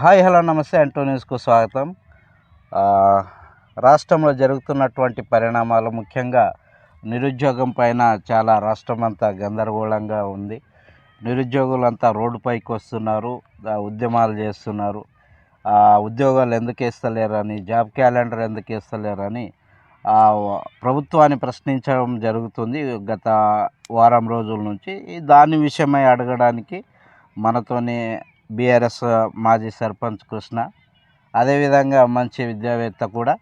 Hi hello నమస్తే. అంటూ న్యూస్కు స్వాగతం రాష్ట్రంలో జరుగుతున్నటువంటి పరిణామాలు ముఖ్యంగా నిరుద్యోగం పైన చాలా రాష్ట్రం అంతా గందరగోళంగా ఉంది. నిరుద్యోగులంతా రోడ్డుపైకి వస్తున్నారు ఉద్యమాలు చేస్తున్నారు. ఉద్యోగాలు ఎందుకు ఇస్తలేరని జాబ్ క్యాలెండర్ ఎందుకు ఇస్తలేరని ప్రభుత్వాన్ని ప్రశ్నించడం జరుగుతుంది గత వారం రోజుల నుంచి. దాని విషయమై అడగడానికి మనతోనే బీఆర్ఎస్ మాజీ సర్పంచ్ కృష్ణ. అదేవిధంగా మంచి విద్యావేత్త కూడా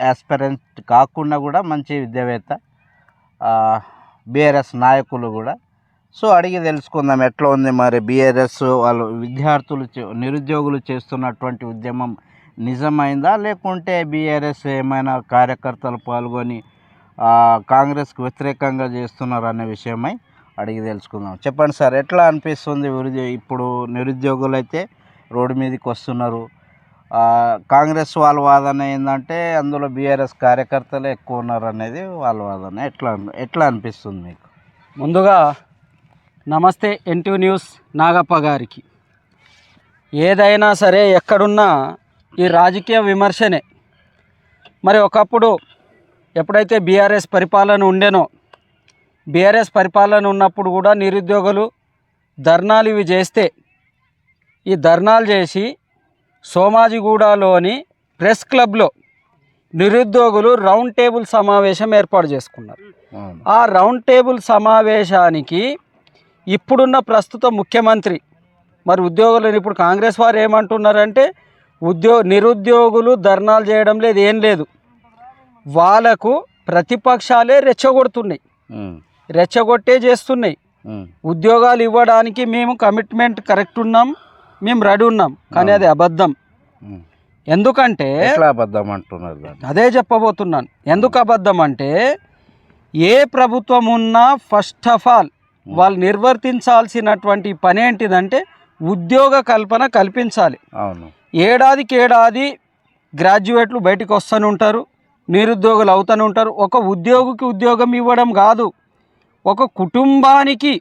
యాస్పరెంట్ కాకుండా కూడా మంచి విద్యావేత్త బీఆర్ఎస్ నాయకులు కూడా. సో అడిగి తెలుసుకుందాం ఎట్లా ఉంది మరి బీఆర్ఎస్ వాళ్ళు విద్యార్థులు నిరుద్యోగులు చేస్తున్నటువంటి ఉద్యమం నిజమైందా? లేకుంటే బీఆర్ఎస్ ఏమైనా కార్యకర్తలు పాల్గొని కాంగ్రెస్కు వ్యతిరేకంగా చేస్తున్నారు అనే విషయమై అడిగి తెలుసుకుందాం. చెప్పండి సార్ ఎట్లా అనిపిస్తుంది నిరుద్యో- ఇప్పుడు నిరుద్యోగులు అయితే రోడ్డు మీదకి వస్తున్నారు. కాంగ్రెస్ వాళ్ళ వాదన ఏంటంటే అందులో బీఆర్ఎస్ కార్యకర్తలే ఎక్కువ ఉన్నారు అనేది వాళ్ళ వాదన. ఎట్లా ఎట్లా అనిపిస్తుంది మీకు? ముందుగా నమస్తే ఎన్టీవీ న్యూస్ నాగప్ప గారికి. ఏదైనా సరే ఎక్కడున్నా ఈ రాజకీయ విమర్శనే. మరి ఒకప్పుడు ఎప్పుడైతే బీఆర్ఎస్ పరిపాలన ఉండేనో బీఆర్ఎస్ పరిపాలన ఉన్నప్పుడు కూడా నిరుద్యోగులు ధర్నాలు ఇవి చేస్తే ఈ ధర్నాలు చేసి సోమాజిగూడలోని ప్రెస్ క్లబ్లో నిరుద్యోగులు రౌండ్ టేబుల్ సమావేశం ఏర్పాటు చేసుకున్నారు. ఆ రౌండ్ టేబుల్ సమావేశానికి ఇప్పుడున్న ప్రస్తుత ముఖ్యమంత్రి మరి ఉద్యోగులను ఇప్పుడు కాంగ్రెస్ వారు ఏమంటున్నారంటే ఉద్యో నిరుద్యోగులు ధర్నాలు చేయడం లేదు ఏం లేదు. వాళ్ళకు ప్రతిపక్షాలే రెచ్చగొడుతున్నాయి. రెచ్చగొట్టే చేస్తున్నాయి. ఉద్యోగాలు ఇవ్వడానికి మేము కమిట్మెంట్ కరెక్ట్ ఉన్నాం మేము రెడీ ఉన్నాం కానీ అది అబద్ధం. ఎందుకంటే అబద్ధం అంటున్నారు అదే చెప్పబోతున్నాను. ఎందుకు అబద్ధం అంటే ఏ ప్రభుత్వం ఉన్నా ఫస్ట్ ఆఫ్ ఆల్ వాళ్ళు నిర్వర్తించాల్సినటువంటి పని ఏంటిదంటే ఉద్యోగ కల్పన కల్పించాలి. అవును. ఏడాదికి ఏడాది గ్రాడ్యుయేట్లు బయటకు వస్తూనే ఉంటారు నిరుద్యోగులు అవుతూనే ఉంటారు. ఒక ఉద్యోగికి ఉద్యోగం ఇవ్వడం కాదు. ఒక కుటుంబానికి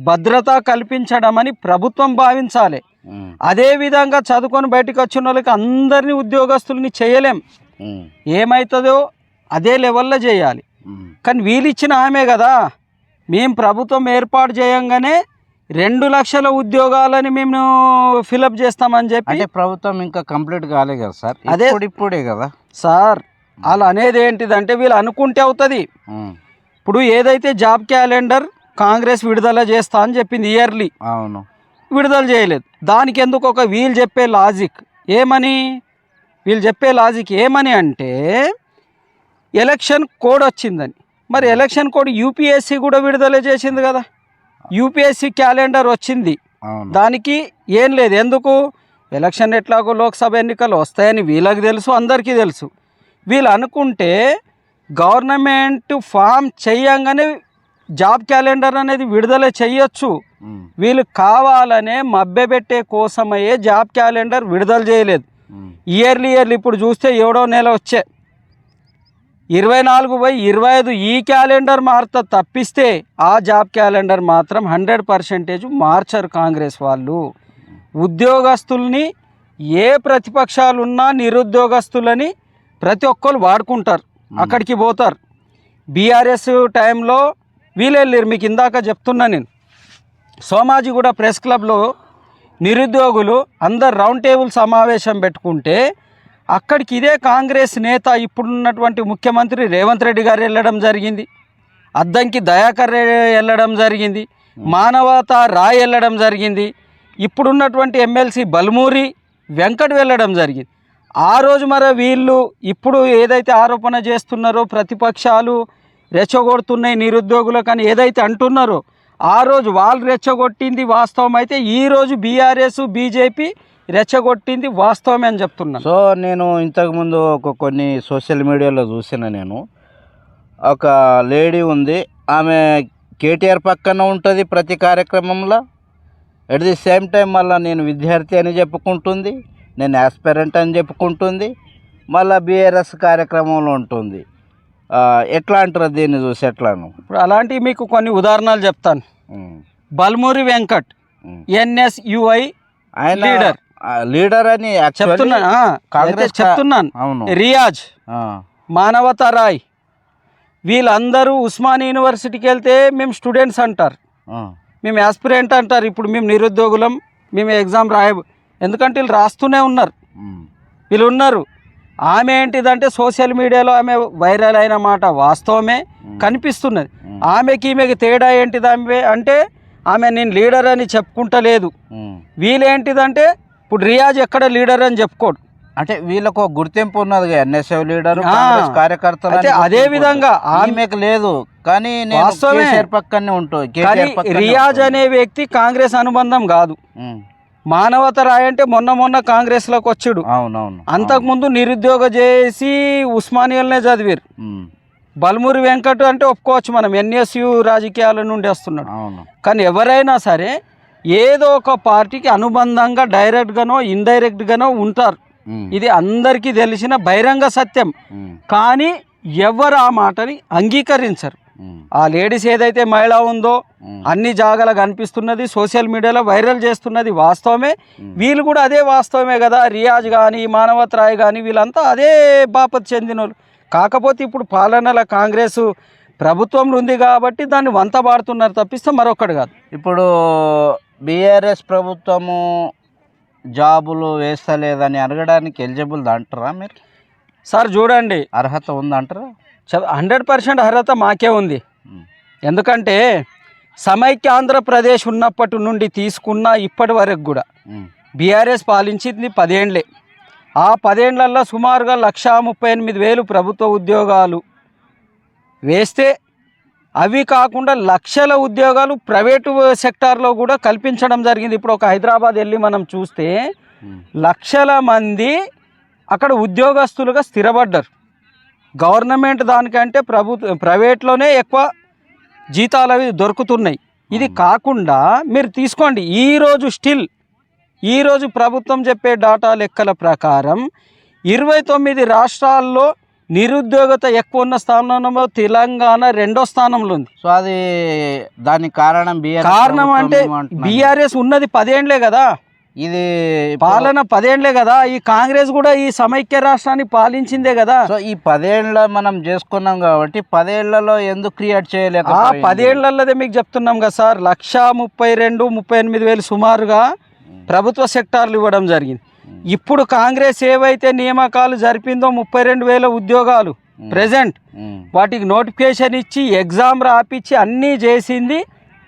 భద్రత కల్పించడం అని ప్రభుత్వం భావించాలి. అదే విధంగా చదువుకొని బయటకు వచ్చిన వాళ్ళకి అందరినీ ఉద్యోగస్తుల్ని చేయలేం. ఏమవుతుందో అదే లెవెల్లో చేయాలి. కానీ వీళ్ళు ఇచ్చిన ఆమె కదా మేము ప్రభుత్వం ఏర్పాటు చేయంగానే రెండు లక్షల ఉద్యోగాలని మేము ఫిలప్ చేస్తామని చెప్పి అంటే ప్రభుత్వం ఇంకా కంప్లీట్ కాలే కదా సార్? అదే- ఇప్పుడు కదా? సార్ వాళ్ళు అనేది ఏంటిదంటే వీళ్ళు అనుకుంటే అవుతుంది. ఇప్పుడు ఏదైతే జాబ్ క్యాలెండర్ కాంగ్రెస్ విడుదల చేస్తా అని చెప్పింది ఇయర్లీ అవును. విడుదల చేయలేదు. దానికి ఎందుకు ఒక వీళ్ళు చెప్పే లాజిక్? ఏమని? వీళ్ళు చెప్పే లాజిక్ ఏమని అంటే ఎలక్షన్ కోడ్ వచ్చిందని. మరి ఎలక్షన్ కోడ్ యూపీఎస్సి కూడా విడుదల చేసింది కదా. యూపీఎస్సి క్యాలెండర్ వచ్చింది. దానికి ఏం లేదు. ఎందుకు? ఎలక్షన్ ఎట్లాగో లోక్సభ ఎన్నికలు వస్తాయని వీళ్ళకి తెలుసు అందరికీ తెలుసు. వీళ్ళు అనుకుంటే గవర్నమెంట్ ఫామ్ చేయంగానే జాబ్ క్యాలెండర్ అనేది విడుదల చేయొచ్చు. వీళ్ళు కావాలనే మభ్యపెట్టే కోసమయ్యే జాబ్ క్యాలెండర్ విడుదల చేయలేదు. ఇయర్లీ ఇయర్లీ ఇప్పుడు చూస్తే ఏడో నెల వచ్చే. ఇరవై నాలుగు బై ఇరవై ఐదు ఈ క్యాలెండర్ మారుతా తప్పిస్తే ఆ జాబ్ క్యాలెండర్ మాత్రం హండ్రెడ్ పర్సెంటేజ్ మార్చరు కాంగ్రెస్ వాళ్ళు. ఉద్యోగస్తుల్ని ఏ ప్రతిపక్షాలున్నా నిరుద్యోగస్తులని ప్రతి ఒక్కరు వాడుకుంటారు. అక్కడికి పోతారు. బీఆర్ఎస్ టైంలో వీళ్ళెళ్ళారు మీకు ఇందాక చెప్తున్నా నేను. సోమాజిగూడ ప్రెస్ క్లబ్లో నిరుద్యోగులు అందరు రౌండ్ టేబుల్ సమావేశం పెట్టుకుంటే అక్కడికి ఇదే కాంగ్రెస్ నేత ఇప్పుడున్నటువంటి ముఖ్యమంత్రి రేవంత్ రెడ్డి గారు వెళ్ళడం జరిగింది. అద్దంకి దయాకర్ రెడ్డి వెళ్ళడం జరిగింది. మానవత రాయ్ వెళ్ళడం జరిగింది. ఇప్పుడున్నటువంటి ఎమ్మెల్సీ బల్మూరి వెంకట్ వెళ్ళడం జరిగింది. ఆ రోజు మరి వీళ్ళు ఇప్పుడు ఏదైతే ఆరోపణ చేస్తున్నారో ప్రతిపక్షాలు రెచ్చగొడుతున్నాయి నిరుద్యోగులకు అని ఏదైతే అంటున్నారో ఆ రోజు వాళ్ళు రెచ్చగొట్టింది వాస్తవం అయితే ఈరోజు బీఆర్ఎస్ బీజేపీ రెచ్చగొట్టింది వాస్తవమే అని చెప్తున్నా సో నేను ఇంతకుముందు ఒక కొన్ని సోషల్ మీడియాలో చూసిన నేను. ఒక లేడీ ఉంది ఆమె కేటీఆర్ పక్కన ఉంటుంది ప్రతి కార్యక్రమంలో. అట్ ది సేమ్ టైం మళ్ళీ నేను విద్యార్థి అని చెప్పుకుంటుంది. నేను ఆస్పిరెంట్ అని చెప్పుకుంటుంది మళ్ళీ బీఆర్ఎస్ కార్యక్రమంలో ఉంటుంది. ఎట్లా అంటారు దీన్ని చూసి ఎట్లాను? ఇప్పుడు అలాంటివి మీకు కొన్ని ఉదాహరణలు చెప్తాను. బల్మూరి వెంకట్. ఎన్ఎస్యుఐ ఆయన లీడర్. లీడర్ అని actually చెప్తున్నా ఆ, కాంగ్రెస్ చెప్తున్నాను. అవును. రియాజ్ మానవతా రాయ్ వీళ్ళందరూ ఉస్మాన్ యూనివర్సిటీకి వెళ్తే మేము స్టూడెంట్స్ అంటారు. మేము యాస్పిరెంట్ అంటారు. ఇప్పుడు మేము నిరుద్యోగులం మేము ఎగ్జామ్ రాయ ఎందుకంటే వీళ్ళు రాస్తూనే ఉన్నారు. వీళ్ళు ఉన్నారు. ఆమె ఏంటిదంటే సోషల్ మీడియాలో ఆమె వైరల్ అయిన మాట వాస్తవమే కనిపిస్తున్నది. ఆమెకి ఈమెకి తేడా ఏంటిది ఆమె? అంటే ఆమె నేను లీడర్ అని చెప్పుకుంటలేదు. వీళ్ళేంటిదంటే ఇప్పుడు రియాజ్ ఎక్కడ లీడర్ అని చెప్పుకోడు. అంటే వీళ్ళకు గుర్తింపు ఉన్నది ఎన్ఎస్ఏ లీడర్ కార్యకర్తలు అయితే అని అదే విధంగా ఉంటుంది. ఆమె ఈమెకు లేదు. కానీ నేను వాస్తవమే. పక్కనే ఉంటుంది రియాజ్. అనే వ్యక్తి కాంగ్రెస్ అనుబంధం కాదు. మానవత రాయ్ అంటే మొన్న మొన్న కాంగ్రెస్లోకి వచ్చాడు. అవునవును. అంతకుముందు నిరుద్యోగ చేసి ఉస్మానియాలనే చదివారు. బల్మూరి వెంకట్ అంటే ఒప్పుకోవచ్చు మనం ఎన్ఎస్యు రాజకీయాల నుండి వస్తున్నాడు. అవును. కానీ ఎవరైనా సరే ఏదో ఒక పార్టీకి అనుబంధంగా డైరెక్ట్గానో ఇండైరెక్ట్గానో ఉంటారు. ఇది అందరికీ తెలిసిన బహిరంగ సత్యం. కానీ ఎవరు ఆ మాటని అంగీకరించరు. ఆ లేడీస్ ఏదైతే మహిళ ఉందో అన్ని జాగాలు కనిపిస్తున్నది సోషల్ మీడియాలో వైరల్ చేస్తున్నది వాస్తవమే. వీళ్ళు కూడా అదే వాస్తవమే కదా రియాజ్ కానీ మానవత్ రాయ్ కానీ వీళ్ళంతా అదే బాపత్ చెందిన వాళ్ళు కాకపోతే ఇప్పుడు పాలనల కాంగ్రెస్ ప్రభుత్వంలో ఉంది కాబట్టి దాన్ని వంత పాడుతున్నారు తప్పిస్తే మరొకటి కాదు. ఇప్పుడు బీఆర్ఎస్ ప్రభుత్వము జాబులు వేస్తలేదని అడగడానికి ఎలిజిబుల్ అంటారా మీరు? సార్ చూడండి. అర్హత ఉందంటారా? హండ్రెడ్ పర్సెంట్ అర్హత మాకే ఉంది. ఎందుకంటే సమైక్య ఆంధ్రప్రదేశ్ ఉన్నప్పటి నుండి తీసుకున్న ఇప్పటి వరకు కూడా బీఆర్ఎస్ పాలించింది పదేండ్లే. ఆ పదేండ్లల్లో సుమారుగా లక్షా ముప్పై ఎనిమిది వేలు ప్రభుత్వ ఉద్యోగాలు వేస్తే అవి కాకుండా లక్షల ఉద్యోగాలు ప్రైవేటు సెక్టార్లో కూడా కల్పించడం జరిగింది. ఇప్పుడు ఒక హైదరాబాద్ వెళ్ళి మనం చూస్తే లక్షల మంది అక్కడ ఉద్యోగస్తులుగా స్థిరపడ్డారు. గవర్నమెంట్ దానికంటే ప్రభుత్వ ప్రైవేట్లోనే ఎక్కువ జీతాలు అవి దొరుకుతున్నాయి. ఇది కాకుండా మీరు తీసుకోండి. ఈరోజు స్టిల్ ఈరోజు ప్రభుత్వం చెప్పే డాటా లెక్కల ప్రకారం ఇరవై తొమ్మిది రాష్ట్రాల్లో నిరుద్యోగత ఎక్కువ ఉన్న స్థానంలో తెలంగాణ రెండో స్థానంలో ఉంది. సో అది దానికి కారణం బీఆర్ఎస్ కారణం అంటే బీఆర్ఎస్ ఉన్నది పదేండ్లే కదా. ఇది పాలన పదేండ్లే కదా ఈ కాంగ్రెస్ కూడా ఈ సమైక్య రాష్ట్రాన్ని పాలించిందే కదా. సో ఈ పదేళ్ళ మనం చేసుకున్నాం కాబట్టి పదేళ్ళలో ఎందుకు క్రియేట్ ఆ చేయలేక పదేళ్ళదే మీకు చెప్తున్నాం కదా సార్ లక్ష ముప్పై రెండు ముప్పై ఎనిమిది వేలు సుమారుగా ప్రభుత్వ సెక్టార్లు ఇవ్వడం జరిగింది. ఇప్పుడు కాంగ్రెస్ ఏవైతే నియామకాలు జరిపిందో ముప్పై రెండు వేల ఉద్యోగాలు ప్రెజెంట్ వాటికి నోటిఫికేషన్ ఇచ్చి ఎగ్జామ్ రాపిచ్చి అన్నీ చేసింది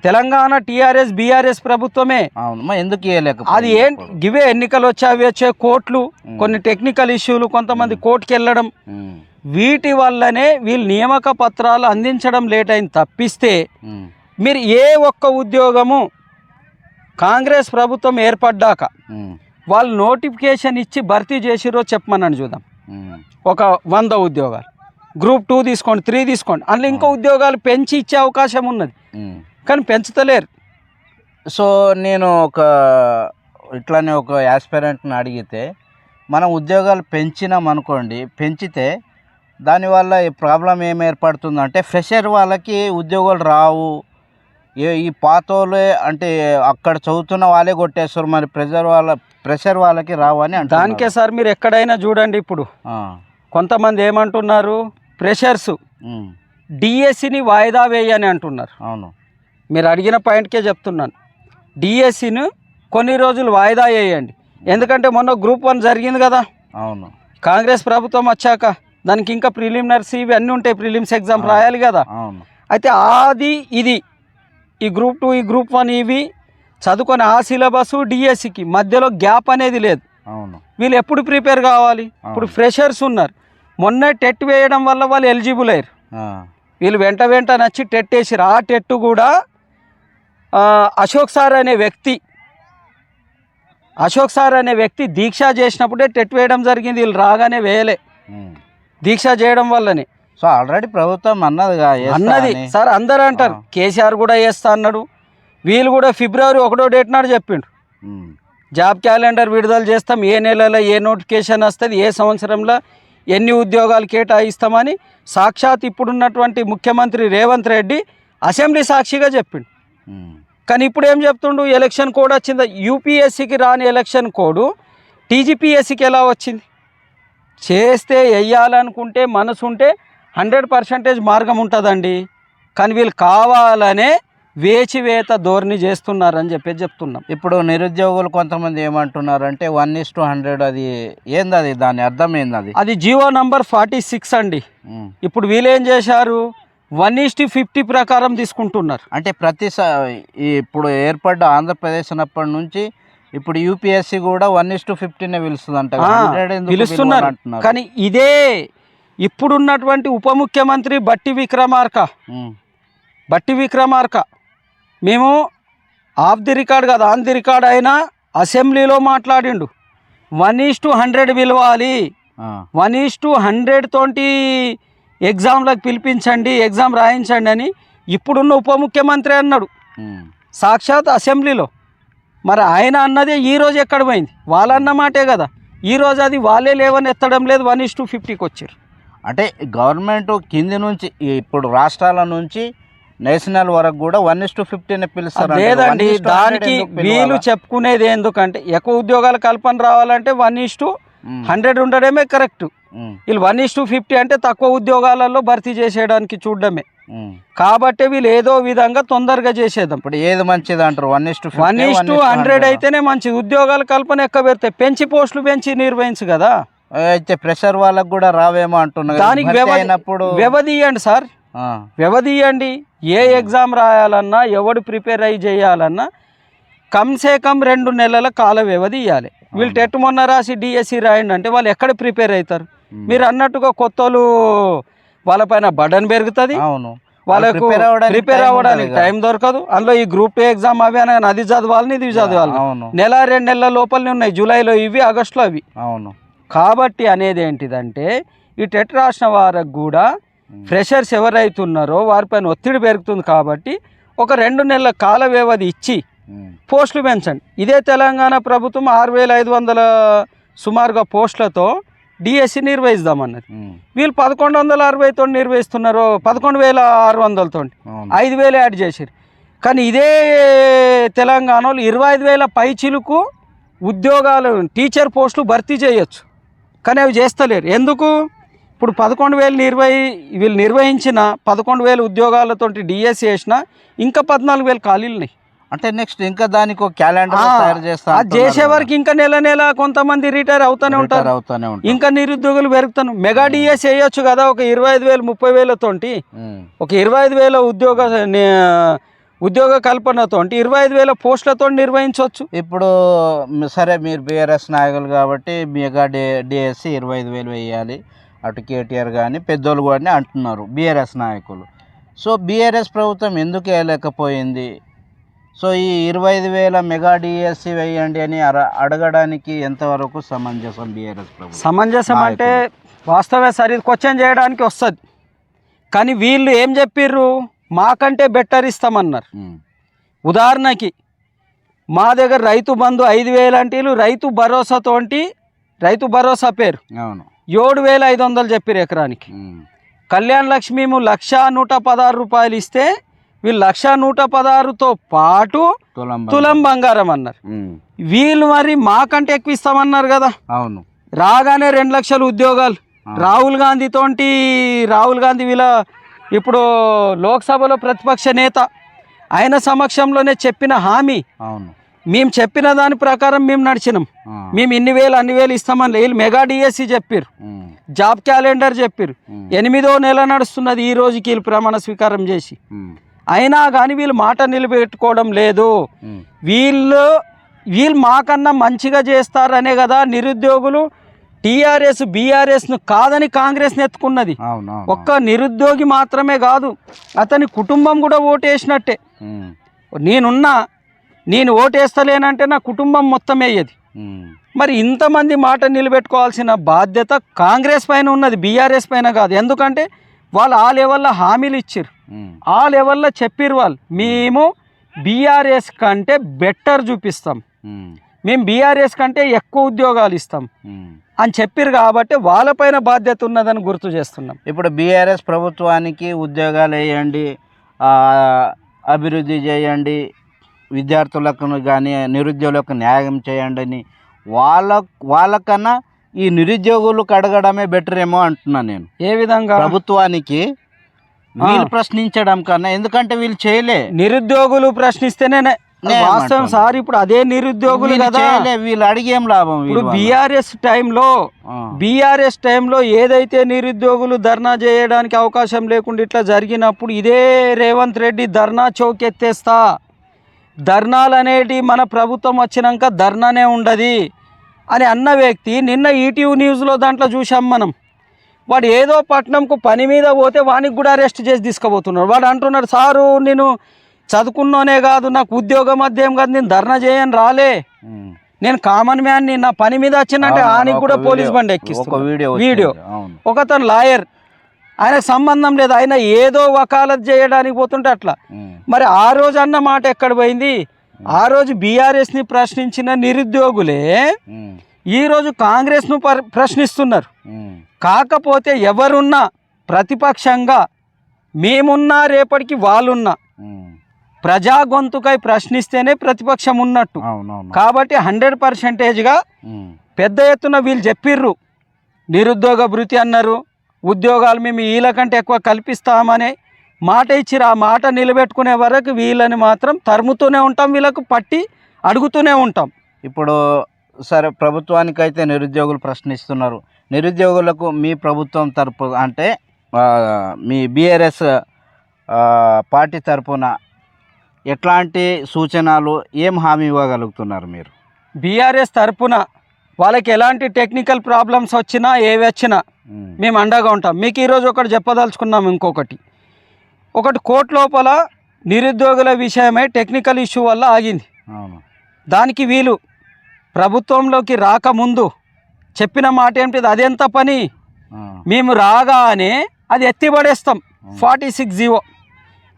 తెలంగాణ టీఆర్ఎస్ బీఆర్ఎస్ ప్రభుత్వమే. అవును ఎందుకు ఇవ్వలేక అది ఏం గివే ఎన్నికలు వచ్చి అవి వచ్చే కోర్టులు కొన్ని టెక్నికల్ ఇష్యూలు కొంతమంది కోర్టుకి వెళ్ళడం వీటి వల్లనే వీళ్ళు నియామక పత్రాలు అందించడం లేట్ అయింది. తప్పిస్తే మీరు ఏ ఒక్క ఉద్యోగము కాంగ్రెస్ ప్రభుత్వం ఏర్పడ్డాక వాళ్ళు నోటిఫికేషన్ ఇచ్చి భర్తీ చేసిరో చెప్పమన్నాను చూద్దాం. ఒక వంద ఉద్యోగాలు. గ్రూప్ టూ తీసుకోండి త్రీ తీసుకోండి. అందులో ఇంకా ఉద్యోగాలు పెంచి ఇచ్చే అవకాశం ఉన్నది. కానీ పెంచుతలేరు. సో నేను ఒక ఇట్లానే ఒక యాస్పిరెంట్ని అడిగితే మనం ఉద్యోగాలు పెంచినాం అనుకోండి పెంచితే దానివల్ల ఈ ప్రాబ్లం ఏం ఏర్పడుతుందంటే ఫ్రెషర్ వాళ్ళకి ఉద్యోగాలు రావు. ఏ ఈ పాతోళ్ళే అంటే అక్కడ చదువుతున్న వాళ్ళే కొట్టేస్తారు మరి ప్రెషర్ వాళ్ళ ప్రెషర్ వాళ్ళకి రావు అని అంటున్నారు. దానికే సార్ మీరు ఎక్కడైనా చూడండి ఇప్పుడు. కొంతమంది ఏమంటున్నారు? ప్రెషర్స్ డిఎస్సిని వాయిదా వేయని అంటున్నారు. అవును. మీరు అడిగిన పాయింట్కే చెప్తున్నాను. డిఎస్సిను కొన్ని రోజులు వాయిదా వేయండి. ఎందుకంటే మొన్న గ్రూప్ వన్ జరిగింది కదా. అవును. కాంగ్రెస్ ప్రభుత్వం వచ్చాక దానికి ఇంకా ప్రిలిమినరీస్ ఇవి అన్నీ ఉంటాయి. ప్రిలిమ్స్ ఎగ్జామ్ రాయాలి కదా. అవును. అయితే అది ఇది ఈ గ్రూప్ టూ ఈ గ్రూప్ వన్ ఇవి చదువుకొని ఆ సిలబస్ డిఎస్సికి మధ్యలో గ్యాప్ అనేది లేదు. అవును. వీళ్ళు ఎప్పుడు ప్రిపేర్ కావాలి? ఇప్పుడు ఫ్రెషర్స్ ఉన్నారు. మొన్న టెట్ వేయడం వల్ల వాళ్ళు ఎలిజిబుల్ అయ్యారు. వీళ్ళు వెంట వెంట నచ్చి టెట్ వేసిరు ఆ టెట్ కూడా అశోక్ సార్ అనే వ్యక్తి అశోక్ సార్ అనే వ్యక్తి దీక్ష చేసినప్పుడే టెట్ వేయడం జరిగింది వీళ్ళు రాగానే వేయలే. దీక్ష చేయడం వల్లనే సో ఆల్రెడీ ప్రభుత్వం అన్నది అని. సార్ అందరూ అంటారు. కేసీఆర్ కూడా చేస్తా అన్నాడు వీళ్ళు కూడా ఫిబ్రవరి ఒకటో డేట్ నాడు చెప్పిండు జాబ్ క్యాలెండర్ విడుదల చేస్తాం ఏ నెలలో ఏ నోటిఫికేషన్ వస్తుంది ఏ సంవత్సరంలో ఎన్ని ఉద్యోగాలు కేటాయిస్తామని సాక్షాత్ ఇప్పుడున్నటువంటి ముఖ్యమంత్రి రేవంత్ రెడ్డి అసెంబ్లీ సాక్షిగా చెప్పిండు. కానీ ఇప్పుడు ఏం చెప్తుండు? ఎలక్షన్ కోడ్ వచ్చింది? యూపీఎస్సికి రాని ఎలక్షన్ కోడ్ టీజీపీఎస్సికి ఎలా వచ్చింది? చేస్తే వెయ్యాలనుకుంటే మనసు ఉంటే హండ్రెడ్ పర్సెంటేజ్ మార్గం ఉంటుందండి. కానీ వీళ్ళు కావాలనే వేచివేత ధోరణి చేస్తున్నారని చెప్పి చెప్తున్నాం. ఇప్పుడు నిరుద్యోగులు కొంతమంది ఏమంటున్నారు అంటే వన్ ఇస్ టు హండ్రెడ్ అది ఏంది అది దాని అర్థం ఏంది అది అది జియో నంబర్ ఫార్టీ సిక్స్ అండి. ఇప్పుడు వీళ్ళు ఏం చేశారు? వన్ ఈస్టీ ఫిఫ్టీ ప్రకారం తీసుకుంటున్నారు. అంటే ప్రతి ఇప్పుడు ఏర్పడ్డ ఆంధ్రప్రదేశ్ అన్నప్పటి నుంచి ఇప్పుడు యూపీఎస్సీ కూడా వన్ ఇస్ టు ఫిఫ్టీనే పిలుస్తుంది అంట ఆ, 100 ఎందుకు పిలుస్తున్నారు. కానీ ఇదే ఇప్పుడున్నటువంటి ఉప ముఖ్యమంత్రి బట్టి విక్రమార్క. బట్టి విక్రమార్క. మేము ఆఫ్ ది రికార్డ్ కాదు ఆన్ ది రికార్డ్ అయినా అసెంబ్లీలో మాట్లాడిండు. వన్ ఈస్ టు హండ్రెడ్ పిలవాలి. వన్ ఈస్ టు హండ్రెడ్ తోటి ఎగ్జామ్లకు పిలిపించండి ఎగ్జామ్ రాయించండి అని ఇప్పుడున్న ఉప ముఖ్యమంత్రి అన్నాడు. సాక్షాత్ అసెంబ్లీలో. మరి ఆయన అన్నదే ఈ రోజు ఎక్కడ పోయింది? వాళ్ళన్న మాటే కదా. ఈ రోజు అది వాళ్ళే లేవని ఎత్తడం లేదు వన్ ఇస్ టు ఫిఫ్టీకి వచ్చారు. అంటే గవర్నమెంట్ కింది నుంచి ఇప్పుడు రాష్ట్రాల నుంచి నేషనల్ వరకు కూడా వన్ ఇస్ టు ఫిఫ్టీనే పిలుస్తారు లేదండి 1 is to 100 దానికి వీళ్ళు పిలవాలా? చెప్పుకునేది ఎందుకంటే ఎక్కువ ఉద్యోగాల కల్పన రావాలంటే వన్ ఇస్ టు హండ్రెడ్ ఉండడమే కరెక్ట్. వీళ్ళు వన్ ఇస్ టు ఫిఫ్టీ అంటే తక్కువ ఉద్యోగాలలో భర్తీ చేసేయడానికి చూడడమే. కాబట్టి వీళ్ళు ఏదో విధంగా తొందరగా చేసేద్దాం. ఇప్పుడు ఏది మంచిది అంటారు? One is to one is to hundred అయితేనే మంచిది. ఉద్యోగాల కల్పన ఎక్కువ పెడతాయి పెంచి పోస్టులు పెంచి నిర్వహించు కదా. అయితే ప్రెషర్ వాళ్ళకు కూడా రావేమో అంటున్నారు దానికి భర్తీ వ్యవధి ఇవ్వండి సార్. వ్యవధి ఇవ్వండి ఏ ఎగ్జామ్ రాయాలన్నా ఎవడు ప్రిపేర్ అయ్యి చేయాలన్నా కమ్సే కమ్ రెండు నెలల కాల వ్యవధి ఇవ్వాలి వీళ్ళు టెట్ మొన్న రాసి డిఎస్సి రాయండి అంటే వాళ్ళు ఎక్కడ ప్రిపేర్ అవుతారు. మీరు అన్నట్టుగా కొత్తలు వాళ్ళపైన బర్డన్ పెరుగుతుంది. అవును. వాళ్ళకు ప్రిపేర్ అవ్వడానికి. టైం దొరకదు. అందులో ఈ గ్రూప్ టూ ఎగ్జామ్ అవి అని అది చదవాలి ఇది చదవాలి. అవును. నెల రెండు నెలల లోపలనే ఉన్నాయి. జూలైలో ఇవి ఆగస్టులో అవి. అవును. కాబట్టి అనేది ఏంటిదంటే ఈ టెట్ రాసిన వారికి కూడా. ఫ్రెషర్స్ ఎవరైతున్నారో వారిపైన ఒత్తిడి పెరుగుతుంది కాబట్టి ఒక రెండు నెలల కాల వ్యవధి ఇచ్చి. పోస్టులు పెంచండి. ఇదే తెలంగాణ ప్రభుత్వం ఆరు వేల ఐదు వందల సుమారుగా పోస్టులతో డిఎస్సి నిర్వహిస్తామన్నది ఉమ్. వీళ్ళు పదకొండు వందల అరవైతో నిర్వహిస్తున్నారు పదకొండు వేల ఆరు వందలతో ఐదు వేలు యాడ్ చేసిరు కానీ ఇదే తెలంగాణలో ఇరవై ఐదు వేల పైచిలుకు ఉద్యోగాలు టీచర్ పోస్టులు భర్తీ చేయొచ్చు. కానీ అవి చేస్తలేరు. ఎందుకు? ఇప్పుడు పదకొండు వేలు నిర్వహి వీళ్ళు నిర్వహించిన పదకొండు వేల ఉద్యోగాలతో డిఎస్సి వేసిన ఇంకా పద్నాలుగు వేలు ఖాళీలు ఉన్నాయి. అంటే నెక్స్ట్ ఇంకా దానికి ఒక క్యాలెండర్ తయారు చేస్తా చేసే వరకు ఇంకా నెల నెల కొంతమంది రిటైర్ అవుతూనే ఉంటారు. అవుతానే ఉంటారు. ఇంకా నిరుద్యోగులు పెరుగుతాను. మెగా డిఎస్ వేయొచ్చు కదా ఒక ఇరవై ఐదు వేలు ముప్పై వేలతోటి ఉమ్. ఒక ఇరవై ఐదు వేల ఉద్యోగ ఉద్యోగ కల్పనతో ఇరవై ఐదు వేల పోస్టులతో నిర్వహించవచ్చు. ఇప్పుడు సరే మీరు బీఆర్ఎస్ నాయకులు కాబట్టి మెగా డి డిఎస్సి ఇరవై ఐదు వేలు వేయాలి. అటు కేటీఆర్ కానీ పెద్దోళ్ళు కూడా అంటున్నారు బీఆర్ఎస్ నాయకులు. సో బీఆర్ఎస్ ప్రభుత్వం ఎందుకు వేయలేకపోయింది? సో ఈ ఇరవై ఐదు వేల మెగా డిఎస్సి వేయండి అని అడగడానికి ఎంతవరకు సమంజసం బీఆర్ఎస్ ప్రభుత్వం? సమంజసం అంటే వాస్తవే సరే క్వశ్చన్ చేయడానికి వస్తుంది. కానీ వీళ్ళు ఏం చెప్పిర్రు? మాకంటే బెటర్ ఇస్తామన్నారు. ఉదాహరణకి మా దగ్గర రైతు బంధు ఐదు వేలు అంటే రైతు భరోసాతోటి రైతు భరోసా పేరు. అవును. ఏడు వేల ఐదు వందలు చెప్పారు ఎకరానికి. కళ్యాణ్ లక్ష్మి లక్ష నూట పదహారు రూపాయలు ఇస్తే వీళ్ళు లక్ష నూట పదహారుతో పాటు తులం బంగారం. అన్నారు. వీళ్ళు మరి మాకంటే ఎక్కువ ఇస్తామన్నారు కదా. అవును. రాగానే రెండు లక్షల ఉద్యోగాలు. రాహుల్ గాంధీ తోటి రాహుల్ గాంధీ వీళ్ళ ఇప్పుడు లోక్సభలో ప్రతిపక్ష నేత ఆయన సమక్షంలోనే చెప్పిన హామీ. అవును. మేము చెప్పిన దాని ప్రకారం మేము నడిచినాం. మేము ఇన్ని వేలు అన్ని వేలు ఇస్తామని వీళ్ళు మెగా డిఎస్సి చెప్పారు జాబ్ క్యాలెండర్ చెప్పారు ఎనిమిదో నెల నడుస్తున్నది ఈ రోజుకి వీళ్ళు ప్రమాణ స్వీకారం చేసి. అయినా కానీ వీళ్ళు మాట నిలబెట్టుకోవడం లేదు. వీళ్ళు వీళ్ళు మాకన్నా మంచిగా చేస్తారనే కదా నిరుద్యోగులు టీఆర్ఎస్ బీఆర్ఎస్ను కాదని కాంగ్రెస్ని ఎత్తుకున్నది. ఒక్క నిరుద్యోగి మాత్రమే కాదు అతని కుటుంబం కూడా ఓటేసినట్టే. నేనున్నా నేను ఓటేస్తలేనంటే నా కుటుంబం మొత్తం వేయది ఉమ్, మరి ఇంతమంది మాట నిలబెట్టుకోవాల్సిన బాధ్యత కాంగ్రెస్ పైన ఉన్నది బీఆర్ఎస్ పైన కాదు. ఎందుకంటే వాళ్ళు ఆ లెవెల్లో హామీలు ఇచ్చారు ఆ లెవెల్లో చెప్పిర్రు వాళ్ళు మేము బీఆర్ఎస్ కంటే బెటర్ చూపిస్తాం. మేము. బీఆర్ఎస్ కంటే ఎక్కువ ఉద్యోగాలు ఇస్తాం. అని చెప్పిర్రు కాబట్టి వాళ్ళపైన బాధ్యత ఉన్నదని గుర్తు చేస్తున్నాం. ఇప్పుడు బీఆర్ఎస్ ప్రభుత్వానికి ఉద్యోగాలు వేయండి అభివృద్ధి చేయండి విద్యార్థులకు కానీ నిరుద్యోగులకు న్యాయం చేయండి అని వాళ్ళ వాళ్ళకన్నా ఈ నిరుద్యోగులకు అడగడమే బెటర్ ఏమో అంటున్నాను నేను. ఏ విధంగా? ప్రభుత్వానికి వీళ్ళు ప్రశ్నించడం కన్నా ఎందుకంటే వీళ్ళు చేయలే. నిరుద్యోగులు ప్రశ్నిస్తేనే వాస్తవం? సార్ ఇప్పుడు అదే నిరుద్యోగులు కదా. వీళ్ళు అడిగేం లాభం ఇప్పుడు. బీఆర్ఎస్ టైంలో బీఆర్ఎస్ టైంలో ఏదైతే నిరుద్యోగులు ధర్నా చేయడానికి అవకాశం లేకుండా ఇట్లా జరిగినప్పుడు ఇదే రేవంత్ రెడ్డి ధర్నా చౌక్ ఎత్తేస్తా ధర్నాలు అనేటి మన ప్రభుత్వం వచ్చినాక ధర్నానే ఉండదు. అని అన్న వ్యక్తి నిన్న ఈటీవీ న్యూస్లో దాంట్లో చూసాం మనం. వాడు ఏదో పట్నంకు పని మీద పోతే వానికి కూడా అరెస్ట్ చేసి తీసుకుపోతున్నాడు వాడు అంటున్నాడు సారు నేను చదువుకున్నోనే కాదు నాకు ఉద్యోగం మధ్యం కాదు నేను ధర్నా చేయని రాలే. నేను కామన్ మ్యాన్ని నా పని మీద వచ్చిందంటే ఒక కూడా పోలీస్ బండి ఒక ఎక్కిస్తున్నాడు వీడియో వీడియో. అవును. ఒకతను లాయర్. ఆయనకు సంబంధం లేదు ఆయన ఏదో వకాలత్ చేయడానికి పోతుంటే అట్లా. మరి ఆ రోజు అన్న మాట ఎక్కడ పోయింది? ఆ రోజు బీఆర్ఎస్ని ప్రశ్నించిన నిరుద్యోగులే ఉమ్. ఈ రోజు కాంగ్రెస్ను పర్- ప్రశ్నిస్తున్నారు. కాకపోతే ఎవరున్నా ప్రతిపక్షంగా మేమున్నా రేపటికి వాళ్ళున్నా. ప్రజా గొంతుకై ప్రశ్నిస్తేనే ప్రతిపక్షం ఉన్నట్టు కాబట్టి హండ్రెడ్ పర్సెంటేజ్గా. పెద్ద ఎత్తున వీళ్ళు చెప్పిర్రు నిరుద్యోగ భృతి అన్నారు ఉద్యోగాలు మేము వీళ్ళకంటే ఎక్కువ కల్పిస్తామని మాట ఇచ్చిరు ఆ మాట నిలబెట్టుకునే వరకు వీళ్ళని మాత్రం తరుముతూనే ఉంటాం వీళ్ళకు పట్టి అడుగుతూనే ఉంటాం. ఇప్పుడు సరే ప్రభుత్వానికైతే నిరుద్యోగులు ప్రశ్నిస్తున్నారు. నిరుద్యోగులకు మీ ప్రభుత్వం తరపు అంటే మీ బీఆర్ఎస్ పార్టీ తరపున ఎట్లాంటి సూచనలు ఏం హామీ ఇవ్వగలుగుతున్నారు మీరు? బీఆర్ఎస్ తరపున వాళ్ళకి ఎలాంటి టెక్నికల్ ప్రాబ్లమ్స్ వచ్చినా ఏవి వచ్చినా. మేము అండగా ఉంటాం. మీకు ఈరోజు ఒకటి చెప్పదలుచుకున్నాం ఇంకొకటి. ఒకటి కోర్టు లోపల నిరుద్యోగుల విషయమై టెక్నికల్ ఇష్యూ వల్ల ఆగింది. దానికి వీలు. ప్రభుత్వంలోకి రాకముందు చెప్పిన మాట ఏంటిది అదెంత పని. మేము రాగానే అది ఎత్తి పడేస్తాం ఫార్టీ సిక్స్ జీవో.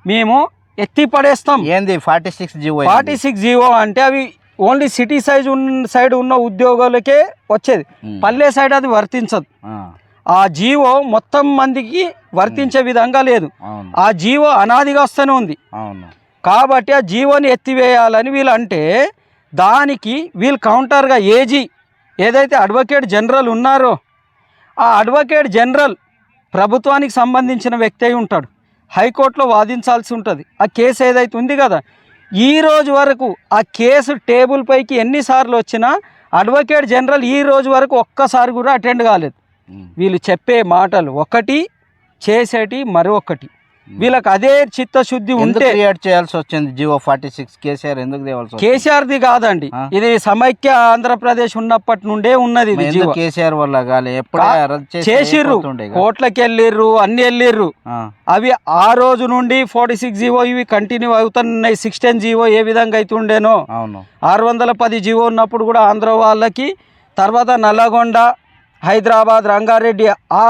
మేము ఎత్తి పడేస్తాం ఏంది forty six GO forty six GO అంటే అవి ఓన్లీ సిటీ సైజ్ ఉన్న సైడ్ ఉన్న ఉద్యోగులకే వచ్చేది. పల్లె సైడ్ అది వర్తించదు. ఆ, జీవో మొత్తం మందికి వర్తించే విధంగా లేదు. ఆ జీవో అనాదిగా వస్తూనే ఉంది. కాబట్టి ఆ జీవోని ఎత్తివేయాలని వీళ్ళు అంటే దానికి వీళ్ళు కౌంటర్గా ఏజీ ఏదైతే అడ్వకేట్ జనరల్ ఉన్నారో ఆ అడ్వకేట్ జనరల్ ప్రభుత్వానికి సంబంధించిన వ్యక్తి అయి ఉంటాడు. హైకోర్టులో వాదించాల్సి ఉంటుంది. ఆ కేసు ఏదైతే ఉంది కదా ఈ రోజు వరకు ఆ కేసు టేబుల్ పైకి ఎన్నిసార్లు వచ్చినా అడ్వకేట్ జనరల్ ఈ రోజు వరకు ఒక్కసారి కూడా అటెండ్ కాలేదు. వీళ్ళు చెప్పే మాటలు ఒకటి చేసేటి మరొకటి. వీళ్ళకి అదే చిత్తశుద్ధి ఉంటే క్రియేట్ చేయాల్సి వచ్చింది జియో ఫార్టీ సిక్స్? కేసీఆర్ ఎందుకు తేవాల్సి కేసీఆర్ది కాదండి? ఇది సమైక్య ఆంధ్రప్రదేశ్ ఉన్నప్పటి నుండే ఉన్నది ఇది కేసీఆర్ వల్ల కాలే? ఎప్పుడే చేసిర్రు. కదా. కోట్లకి వెళ్ళిర్రు అన్ని వెళ్ళిర్రు. అవి ఆ రోజు నుండి ఫార్టీ సిక్స్ జీవో ఇవి కంటిన్యూ అవుతున్నాయి. సిక్స్టీన్ జీవో ఏ విధంగా అవుతుండేనో అవును. ఆరు వందల పది జీవో ఉన్నప్పుడు కూడా ఆంధ్ర వాళ్ళకి తర్వాత నల్లగొండ హైదరాబాద్ రంగారెడ్డి ఆ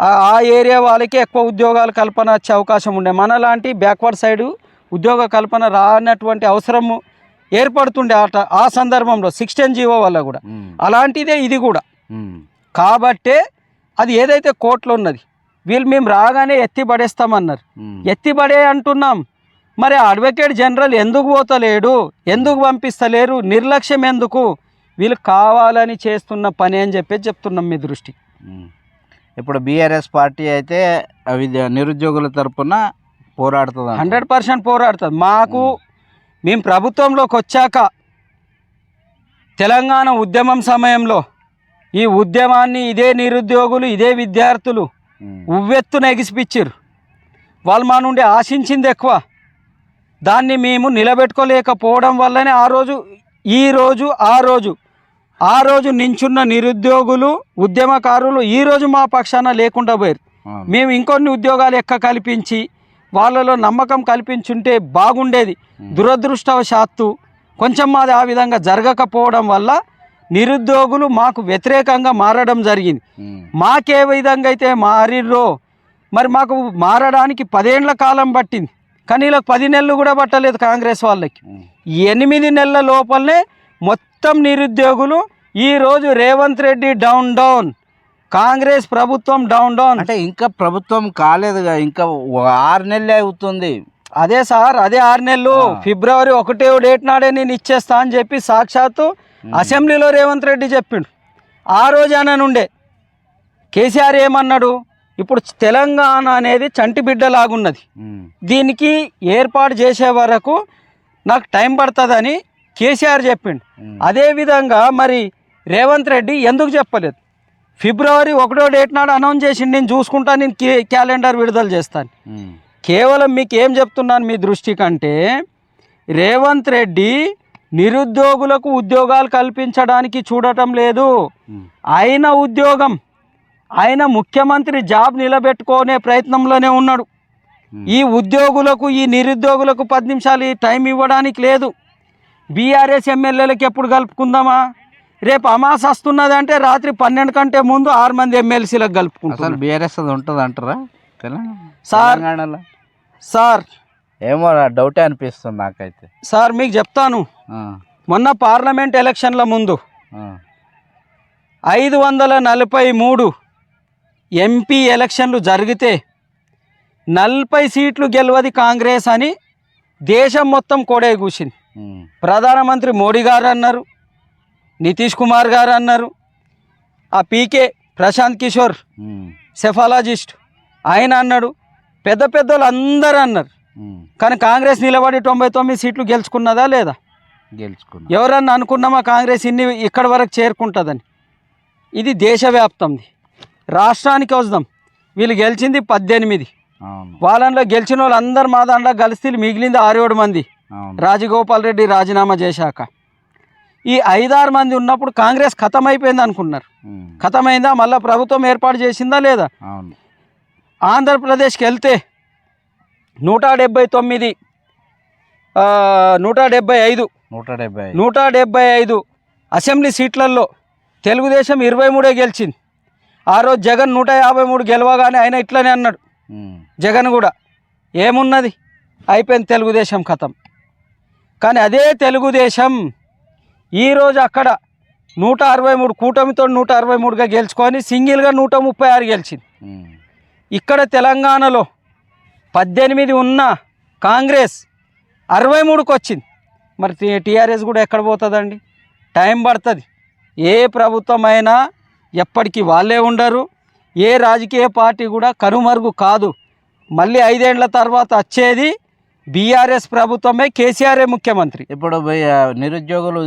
ఆ- ఏరియా వాళ్ళకి ఎక్కువ ఉద్యోగాలు కల్పన వచ్చే అవకాశం ఉండే. మనలాంటి బ్యాక్వర్డ్ సైడు ఉద్యోగ కల్పన రానటువంటి అవసరము ఏర్పడుతుండే ఆట ఆ సందర్భంలో సిక్స్టీన్ జీవో వల్ల కూడా. అలాంటిదే ఇది కూడా. కాబట్టే అది ఏదైతే కోర్టులో ఉన్నది వీళ్ళు మేము రాగానే ఎత్తి పడేస్తామన్నారు. ఉమ్. ఎత్తిపడే అంటున్నాం. మరి అడ్వకేట్ జనరల్ ఎందుకు పోతలేడు? ఎందుకు పంపిస్తలేరు? నిర్లక్ష్యం ఎందుకు? వీళ్ళు కావాలని చేస్తున్న పని అని చెప్పి చెప్తున్నాం మీ దృష్టి. ఇప్పుడు బీఆర్ఎస్ పార్టీ అయితే అవి నిరుద్యోగుల తరపున పోరాడుతుంది హండ్రెడ్ పర్సెంట్ పోరాడుతుంది. మాకు మేము. ప్రభుత్వంలోకి వచ్చాక తెలంగాణ ఉద్యమం సమయంలో ఈ ఉద్యమాన్ని ఇదే నిరుద్యోగులు ఇదే విద్యార్థులు ఉవ్వెత్తున ఎగిసిపిచ్చిర్రు. వాళ్ళు మా నుండి ఆశించింది ఎక్కువ. దాన్ని మేము నిలబెట్టుకోలేకపోవడం వల్లనే ఆ రోజు ఈ రోజు ఆ రోజు ఆ రోజు నించున్న నిరుద్యోగులు ఉద్యమకారులు ఈ రోజు మా పక్షాన లేకుండా పోయారు. మేము ఇంకొన్ని ఉద్యోగాలు ఎక్క కల్పించి వాళ్ళలో నమ్మకం కల్పించుంటే బాగుండేది. దురదృష్టవశాత్తు కొంచెం మాది ఆ విధంగా జరగకపోవడం వల్ల నిరుద్యోగులు మాకు వ్యతిరేకంగా మారడం జరిగింది. మాకే విధంగా అయితే మారిర్రో? మరి మాకు మారడానికి పదేండ్ల కాలం పట్టింది. కానీ వీళ్ళకి పది నెలలు కూడా పట్టలేదు కాంగ్రెస్ వాళ్ళకి. ఎనిమిది నెలల లోపలనే మొత్తం నిరుద్యోగులు ఈరోజు రేవంత్ రెడ్డి డౌన్ డౌన్. కాంగ్రెస్ ప్రభుత్వం డౌన్ డౌన్. అంటే ఇంకా ప్రభుత్వం కాలేదుగా ఇంకా ఆరు నెలలే అవుతుంది. అదే సార్ అదే ఆరు నెలలు. ఫిబ్రవరి ఒకటే డేట్ నాడే నేను ఇచ్చేస్తా అని చెప్పి సాక్షాత్తు అసెంబ్లీలో రేవంత్ రెడ్డి చెప్పిండు. ఆ రోజు అని ఉండే కేసీఆర్ ఏమన్నాడు? ఇప్పుడు తెలంగాణ అనేది చంటి బిడ్డలాగున్నది. దీనికి ఏర్పాటు చేసే వరకు నాకు టైం పడుతుందని కేసీఆర్ చెప్పిండు. అదేవిధంగా మరి రేవంత్ రెడ్డి ఎందుకు చెప్పలేదు? ఫిబ్రవరి ఒకటో డేట్ నాడు అనౌన్స్ చేసిండు నేను చూసుకుంటా నేను కే- క్యాలెండర్ విడుదల చేస్తాను. కేవలం మీకు ఏం చెప్తున్నాను మీ దృష్టి కంటే రేవంత్ రెడ్డి నిరుద్యోగులకు ఉద్యోగాలు కల్పించడానికి చూడటం లేదు. ఆయన ఉద్యోగం ఆయన ముఖ్యమంత్రి జాబ్ నిలబెట్టుకునే ప్రయత్నంలోనే ఉన్నాడు. ఈ ఉద్యోగులకు ఈ నిరుద్యోగులకు పది నిమిషాలు ఈ టైం ఇవ్వడానికి లేదు. బీఆర్ఎస్ ఎమ్మెల్యేలకు ఎప్పుడు కలుపుకుందామా? రేపు అమాస వస్తున్నదంటే రాత్రి పన్నెండు కంటే ముందు ఆరు మంది ఎమ్మెల్సీలకు కలుపుకుంటారు బీఆర్ఎస్ అది ఉంటుంది అంటారా? సార్. సార్. ఏమో డౌటే అనిపిస్తుంది నాకైతే. సార్ మీకు చెప్తాను. మొన్న పార్లమెంట్ ఎలక్షన్ల ముందు ఐదు వందల నలభై మూడు ఎంపీ ఎలక్షన్లు జరిగితే నలభై సీట్లు గెలవది కాంగ్రెస్ అని దేశం మొత్తం కోడే కూసింది ప్రధానమంత్రి మోడీ గారు అన్నారు నితీష్ కుమార్ గారు అన్నారు ఆ పీకే ప్రశాంత్ కిషోర్ సెఫాలజిస్ట్ ఆయన అన్నాడు పెద్ద పెద్దలు అందరూ అన్నారు కానీ కాంగ్రెస్ నిలబడి తొంభై తొమ్మిది సీట్లు గెలుచుకున్నదా లేదా? గెలుచుకున్నా. ఎవరన్నా అనుకున్నామా కాంగ్రెస్ ఇన్ని ఇక్కడి వరకు చేరుకుంటుందని? ఇది దేశవ్యాప్తంది. రాష్ట్రానికి వద్దాం వీళ్ళు గెలిచింది పద్దెనిమిది. వాళ్ళలో గెలిచిన వాళ్ళు అందరు మా దాంట్లో కలిసి మిగిలింది ఆరేడు మంది. రాజగోపాల్ రెడ్డి రాజీనామా చేశాక. ఈ ఐదారు మంది ఉన్నప్పుడు కాంగ్రెస్ ఖతం అయిపోయింది అనుకున్నారు ఖతమైందా? మళ్ళీ ప్రభుత్వం ఏర్పాటు చేసిందా లేదా? ఆంధ్రప్రదేశ్కి వెళ్తే నూట డెబ్బై తొమ్మిది నూట డెబ్బై ఐదు నూట డెబ్బై. నూట డెబ్బై ఐదు అసెంబ్లీ సీట్లలో తెలుగుదేశం ఇరవై మూడే గెలిచింది. ఆ రోజు జగన్ నూట యాభై మూడు గెలవగానే ఆయన ఇట్లనే అన్నాడు. జగన్ కూడా ఏమున్నది? అయిపోయింది తెలుగుదేశం కథం కానీ అదే తెలుగుదేశం ఈరోజు అక్కడ నూట అరవై మూడు కూటమితో నూట అరవై మూడుగా గెలుచుకొని సింగిల్గా నూట ముప్పై ఆరు గెలిచింది. ఇక్కడ తెలంగాణలో పద్దెనిమిది ఉన్న కాంగ్రెస్ అరవై మూడుకి వచ్చింది. మరి టీఆర్ఎస్ కూడా ఎక్కడ పోతుందండి? టైం పడుతుంది. ఏ ప్రభుత్వం అయినా ఎప్పటికీ వాళ్ళే ఉండరు. ఏ రాజకీయ పార్టీ కూడా కనుమరుగు కాదు. మళ్ళీ ఐదేండ్ల తర్వాత వచ్చేది బీఆర్ఎస్ ప్రభుత్వమే కేసీఆరే ముఖ్యమంత్రి. ఇప్పుడు నిరుద్యోగులు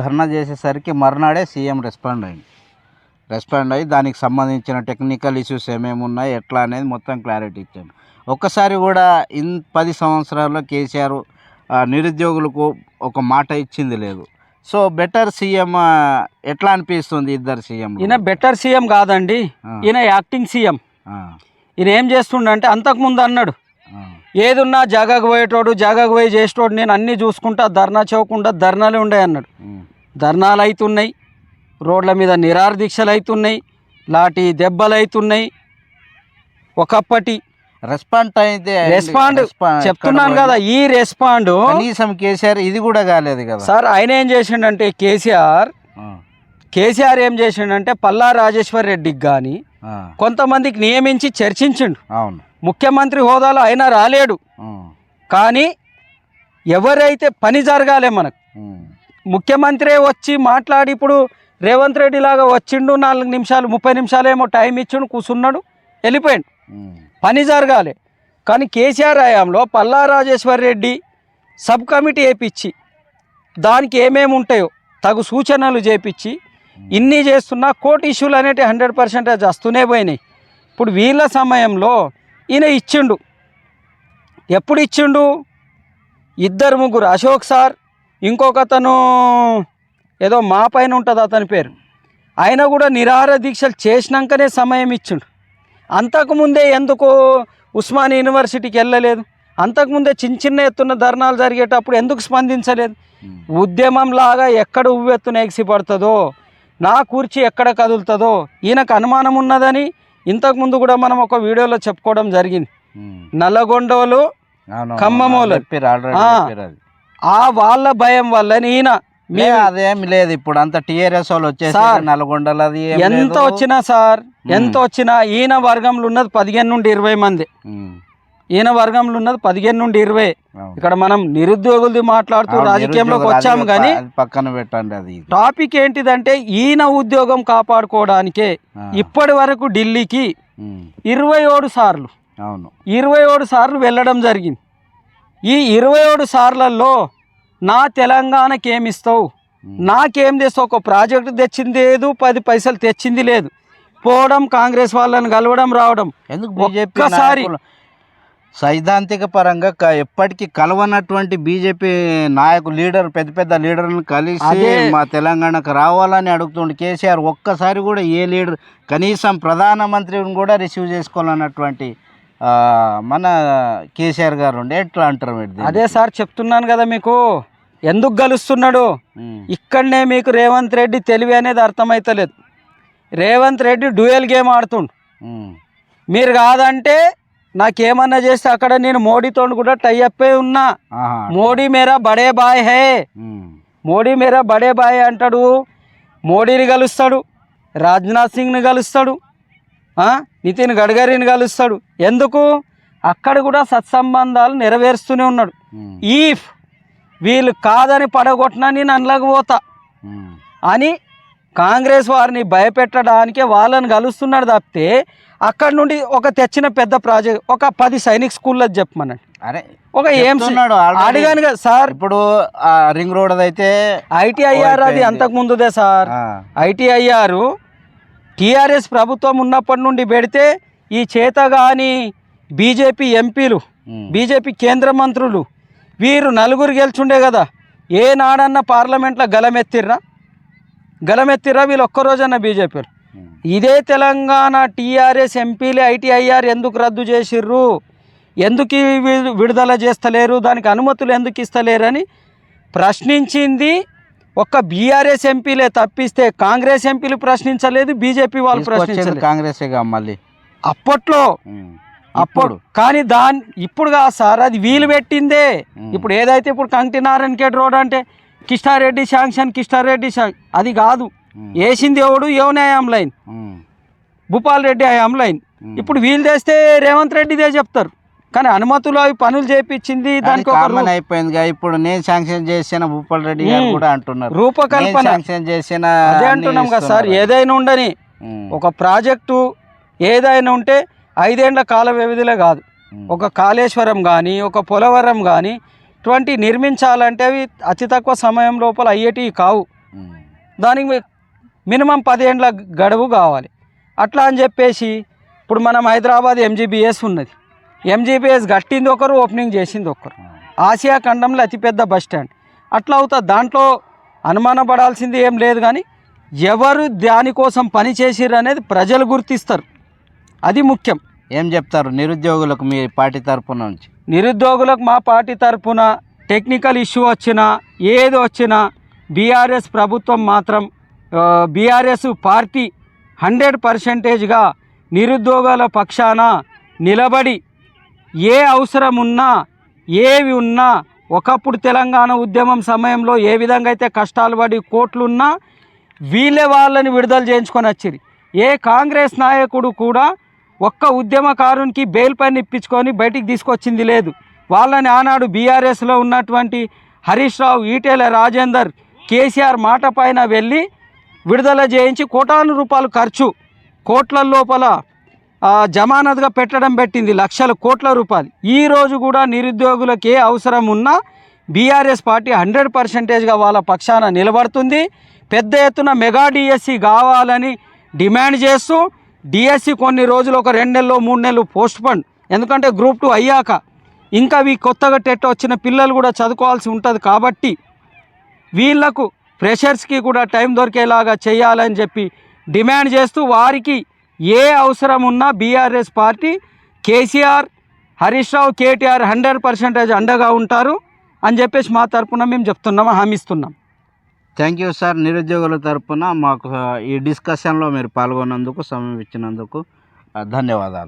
ధర్నా చేసేసరికి మర్నాడే సీఎం రెస్పాండ్ అయింది రెస్పాండ్ అయ్యి దానికి సంబంధించిన టెక్నికల్ ఇష్యూస్ ఏమేమి ఉన్నాయి ఎట్లా అనేది మొత్తం క్లారిటీ ఇచ్చాను ఒక్కసారి కూడా ఇన్ పది సంవత్సరాల్లో కేసీఆర్ నిరుద్యోగులకు ఒక మాట ఇచ్చింది లేదు. సో బెటర్ సీఎం ఎట్లా అనిపిస్తుంది ఇద్దరు సీఎం ఈయన బెటర్ సీఎం కాదండి. ఈయన యాక్టింగ్ సీఎం. ఈయన ఏం చేస్తుండంటే అంతకుముందు అన్నాడు ఏదున్నా జాగాకు పోయేటోడు జాగాకు పోయి చేసేటోడు నేను అన్నీ చూసుకుంటా ధర్నా చేయకుండా ధర్నాలే ఉండే అన్నాడు. ధర్నాలు అవుతున్నాయి రోడ్ల మీద నిరార దీక్షలు అవుతున్నాయి లాటి దెబ్బలు అవుతున్నాయి ఒకప్పటి రెస్పాండ్ అయితే రెస్పాండ్ చెప్తున్నాను కదా ఈ రెస్పాండ్ కనీసం కేసీఆర్ ఇది కూడా కాలేదు కదా. సార్ ఆయన ఏం చేసిండంటే కేసీఆర్ కేసీఆర్ ఏం చేసిండంటే పల్లా రాజేశ్వర్ రెడ్డికి కానీ కొంతమందికి నియమించి చర్చించిండు. అవును. ముఖ్యమంత్రి హోదాలో ఆయన రాలేడు. కానీ ఎవరైతే పని జరగాలి మనకు ముఖ్యమంత్రి వచ్చి మాట్లాడి ఇప్పుడు రేవంత్ రెడ్డి లాగా వచ్చిండు నాలుగు నిమిషాలు ముప్పై నిమిషాలు ఏమో టైం ఇచ్చిండు కూర్చున్నాడు వెళ్ళిపోయిండు. పని జరగాలి. కానీ కేసీఆర్ హయాంలో పల్లా రాజేశ్వర్ రెడ్డి సబ్ కమిటీ వేయించి దానికి ఏమేమి ఉంటాయో తగు సూచనలు చేపించి ఇన్ని చేస్తున్నా కోర్టు ఇష్యూలు అనేవి హండ్రెడ్ పర్సెంటేజ్ వస్తూనే పోయినాయి. ఇప్పుడు వీళ్ళ సమయంలో ఈయన ఇచ్చిండు. ఎప్పుడు ఇచ్చిండు? ఇద్దరు ముగ్గురు. అశోక్ సార్ ఇంకొక అతను ఏదో మా పైన ఉంటుంది అతని పేరు. ఆయన కూడా నిరాహార దీక్షలు చేసినాకనే సమయం ఇచ్చిండు. అంతకుముందే ఎందుకు ఉస్మాన్ యూనివర్సిటీకి వెళ్ళలేదు? అంతకుముందే చిన్న చిన్న ఎత్తున ధర్నాలు జరిగేటప్పుడు ఎందుకు స్పందించలేదు? ఉమ్. ఉద్యమం లాగా ఎక్కడ ఉవ్వెత్తున ఎగిసిపడుతుందో నా కూర్చి ఎక్కడ కదులుతుందో ఈయనకు అనుమానం ఉన్నదని ఇంతకుముందు కూడా మనం ఒక వీడియోలో చెప్పుకోవడం జరిగింది. నల్లగొండోలు ఖమ్మమోలు. ఆ. వాళ్ళ భయం వల్ల ఈయన అదేం లేదు ఇప్పుడు అంత టీఆర్ఎస్ వాళ్ళు వచ్చేసి నల్గొండలో అది ఎంత. వచ్చినా సార్ ఎంత వచ్చినా ఈయన వర్గంలో ఉన్నది పదిహేను నుండి ఇరవై మంది ఈయన వర్గంలో ఉన్నది పదిహేను నుండి ఇరవై. ఇక్కడ మనం నిరుద్యోగులది మాట్లాడుతూ రాజకీయంలోకి వచ్చాము కానీ పక్కన పెట్టండి అది. టాపిక్ ఏంటిదంటే ఈయన ఉద్యోగం కాపాడుకోవడానికే ఇప్పటి వరకు ఢిల్లీకి ఇరవై ఏడు సార్లు అవును. ఇరవై ఏడు సార్లు వెళ్ళడం జరిగింది. ఈ ఇరవై ఏడు సార్లలో నా తెలంగాణకి ఏమిస్తావు ఉమ్. నాకేం తెస్తావు? ఒక ప్రాజెక్టు తెచ్చింది లేదు పది పైసలు తెచ్చింది లేదు. పోవడం కాంగ్రెస్ వాళ్ళని కలవడం రావడం. ఎందుకు ఒక్కసారి- సైద్ధాంతిక పరంగా క- ఎప్పటికీ కలవనటువంటి బీజేపీ నాయకులు లీడర్ పెద్ద పెద్ద లీడర్లను కలిసి. మా తెలంగాణకు రావాలని అడుగుతుండే కేసీఆర్. ఒక్కసారి కూడా ఏ లీడర్ కనీసం ప్రధానమంత్రిని కూడా రిసీవ్ చేసుకోవాలన్నటువంటి మన కేసీఆర్ గారు ఉండే ఎట్లా అంటారు మీరు? అదే సార్ చెప్తున్నాను కదా మీకు. ఎందుకు గలుస్తున్నాడు? ఉమ్, ఇక్కడనే మీకు రేవంత్ రెడ్డి తెలివి అనేది అర్థమవుతలేదు రేవంత్ రెడ్డి డ్యూయల్ గేమ్ ఆడుతుండు. మీరు కాదంటే నాకేమన్నా చేస్తే అక్కడ నేను మోడీతో కూడా టైఅప్ అయి ఉన్నా. మోడీ మేరా బడే బాయ్ హే. మోడీ మేరా బడే బాయ్ అంటాడు. మోడీని కలుస్తాడు రాజ్నాథ్ సింగ్ని కలుస్తాడు? నితిన్ గడ్కరీని కలుస్తాడు. ఎందుకు? అక్కడ కూడా సత్సంబంధాలు నెరవేరుస్తూనే ఉన్నాడు. ఈఫ్ వీళ్ళు కాదని పడగొట్టినా నేను అందులోకి పోతా. ఉమ్, అని కాంగ్రెస్ వారిని భయపెట్టడానికే వాళ్ళని కలుస్తున్నాడు తప్పితే అక్కడ నుండి ఒక తెచ్చిన పెద్ద ప్రాజెక్ట్ ఒక పది సైనిక్ స్కూల్లో చెప్పమనండి అరే ఒక ఏం. అడిగాను కదా సార్ ఇప్పుడు రింగ్ రోడ్ అయితే ఐటీఐఆర్ అది. అంతకు ముందుదే సార్ ఐటీఐఆర్ టీఆర్ఎస్ ప్రభుత్వం ఉన్నప్పటి నుండి పెడితే ఈ చేతగాని బీజేపీ ఎంపీలు బీజేపీ కేంద్ర మంత్రులు వీరు నలుగురు గెలుచుండే కదా ఏ నాడన్నా పార్లమెంట్లో గలమెత్తిర్రా గలమెత్తిర్రా వీళ్ళు ఒక్కరోజన్న బీజేపీ ఉమ్. ఇదే తెలంగాణ టీఆర్ఎస్ ఎంపీలే ఐటీఐఆర్ ఎందుకు రద్దు చేసిర్రు? ఎందుకు విడుదల చేస్తలేరు? దానికి అనుమతులు ఎందుకు ఇస్తలేరని ప్రశ్నించింది ఒక్క బీఆర్ఎస్ ఎంపీలే తప్పిస్తే కాంగ్రెస్ ఎంపీలు ప్రశ్నించలేదు బీజేపీ వాళ్ళు ప్రశ్నించలేదు. కాంగ్రెసేగా మళ్ళీ. అప్పట్లో. అప్పుడు కానీ దాని ఇప్పుడు కాదు సార్ అది వీలు పెట్టిందే. ఇప్పుడు ఏదైతే ఇప్పుడు కంటి నారాయణఖేడ్ రోడ్ అంటే కిష్టారెడ్డి శాంక్షన్ కిష్టారెడ్డి శాంక్షన్ అది కాదు. వేసింది ఎవడు హయాం లైన్. భూపాల్ రెడ్డి లైన్. ఇప్పుడు వీళ్ళు తెస్తే రేవంత్ రెడ్డిదే చెప్తారు కానీ అనుమతులు అవి పనులు చేపించింది అది దానికి కామన్ అయిపోయిందిగా ఇప్పుడు నేను శాంక్షన్ చేసిన భూపాల్ రెడ్డి గారు. కూడా అంటున్నారు నేను రూపకల్పన శాంక్షన్ చేసిన అదే అంటున్నాం కదా సార్. ఏదైనా ఉండని. ఒక ప్రాజెక్టు ఏదైనా ఉంటే ఐదేండ్ల కాల వ్యవధిలో కాదు. ఒక కాళేశ్వరం కానీ ఒక పోలవరం కానీ ఇటువంటి నిర్మించాలంటే అవి అతి తక్కువ సమయం లోపల అయ్యేటివి కావు. దానికి మినిమం పదేండ్ల గడువు కావాలి. అట్లా అని చెప్పేసి ఇప్పుడు మనం హైదరాబాద్ ఎంజీబీఎస్ ఉన్నది. ఎంజీబీఎస్ కట్టింది ఒకరు ఓపెనింగ్ చేసింది ఒకరు. ఆసియా ఖండంలో అతిపెద్ద బస్ స్టాండ్. అట్లా అవుతా దాంట్లో అనుమానపడాల్సింది ఏం లేదు కానీ ఎవరు దానికోసం పని చేసిర్రు అనేది ప్రజలు గుర్తిస్తారు. అది ముఖ్యం. ఏం చెప్తారు? నిరుద్యోగులకు మీ పార్టీ తరపు నుంచి? నిరుద్యోగులకు మా పార్టీ తరపున టెక్నికల్ ఇష్యూ వచ్చినా ఏది వచ్చినా బీఆర్ఎస్ ప్రభుత్వం మాత్రం బీఆర్ఎస్ పార్టీ హండ్రెడ్ పర్సెంటేజ్గా నిరుద్యోగాల పక్షాన నిలబడి ఏ అవసరం ఉన్నా ఏవి ఉన్నా ఒకప్పుడు తెలంగాణ ఉద్యమం సమయంలో ఏ విధంగా అయితే కష్టాలు పడి కోట్లున్నా వీళ్ళే వాళ్ళని విడుదల చేయించుకొని వచ్చిరి ఏ కాంగ్రెస్ నాయకుడు కూడా ఒక్క ఉద్యమకారునికి బెయిల్ పైన ఇప్పించుకొని బయటికి తీసుకొచ్చింది లేదు. వాళ్ళని ఆనాడు బీఆర్ఎస్లో ఉన్నటువంటి హరీష్ రావు ఈటెల రాజేందర్ కేసీఆర్ మాట పైన వెళ్ళి విడుదల చేయించి కోటాను రూపాయలు ఖర్చు కోట్ల లోపల జమానత్గా పెట్టడం పెట్టింది లక్షల కోట్ల రూపాయలు. ఈ రోజు కూడా నిరుద్యోగులకు ఏ అవసరం ఉన్నా బీఆర్ఎస్ పార్టీ హండ్రెడ్ పర్సెంటేజ్గా వాళ్ళ పక్షాన నిలబడుతుంది. పెద్ద ఎత్తున మెగా డిఎస్సి కావాలని డిమాండ్ చేస్తూ డిఎస్సి కొన్ని రోజులు ఒక రెండు నెలలు మూడు నెలలు పోస్ట్ పండ్ ఎందుకంటే గ్రూప్ టూ అయ్యాక ఇంకా వీ కొత్తగా టెట్ వచ్చిన పిల్లలు కూడా చదువుకోవాల్సి ఉంటుంది కాబట్టి వీళ్ళకు ఫ్రెషర్స్కి కూడా టైం దొరికేలాగా చేయాలని చెప్పి డిమాండ్ చేస్తూ వారికి ఏ అవసరం ఉన్నా BRS party KCR Harish Rao KTR hundred percentage అండగా ఉంటారు అని చెప్పేసి మా తరపున మేము చెప్తున్నాము హామీస్తున్నాం థ్యాంక్ యూ సార్. నిరుద్యోగుల తరపున మాకు ఈ డిస్కషన్లో మీరు పాల్గొన్నందుకు సమయం ఇచ్చినందుకు ధన్యవాదాలు.